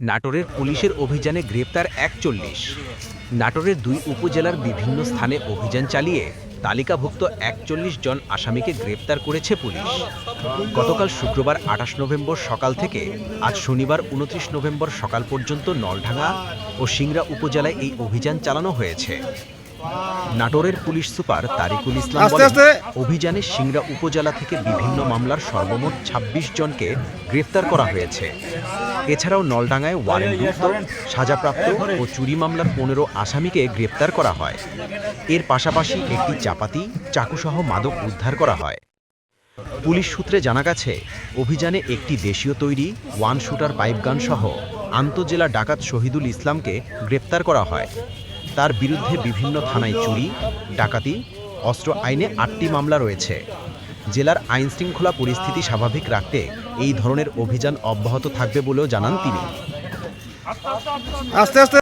নাটোরের পুলিশের অভিযানে গ্রেপ্তার একচল্লিশ। নাটোরের দুই উপজেলার বিভিন্ন স্থানে অভিযান চালিয়ে তালিকাভুক্ত একচল্লিশ জন আসামিকে গ্রেপ্তার করেছে পুলিশ। গতকাল শুক্রবার আঠাশ নভেম্বর সকাল থেকে আজ শনিবার উনত্রিশ নভেম্বর সকাল পর্যন্ত নলঢাঙ্গা ও সিংরা উপজেলায় এই অভিযান চালানো হয়েছে। নাটোরের পুলিশ সুপার তারিকুল ইসলাম অভিযানে সিংড়া উপজেলা থেকে বিভিন্ন মামলার সর্বমোট ২৬ জনকে গ্রেফতার করা হয়েছে। এছাড়াও নলডাঙ্গায় ওয়ারেন্টভুক্ত সাজাপ্রাপ্ত ও চুরি মামলার পনেরো আসামিকে গ্রেপ্তার করা হয়। এর পাশাপাশি একটি চাপাতি চাকুসহ মাদক উদ্ধার করা হয়। পুলিশ সূত্রে জানা গেছে অভিযানে একটি দেশীয় তৈরি ওয়ান শুটার পাইপগান সহ আন্তজেলা ডাকাত শহীদুল ইসলামকে গ্রেপ্তার করা হয়। তার বিরুদ্ধে বিভিন্ন থানায় চুরি, ডাকাতি, অস্ত্র আইনে আটটি মামলা রয়েছে। জেলার আইন শৃঙ্খলা পরিস্থিতি স্বাভাবিক রাখতে এই ধরনের অভিযান অব্যাহত থাকবে বলেও জানান তিনি। আস্তে আস্তে।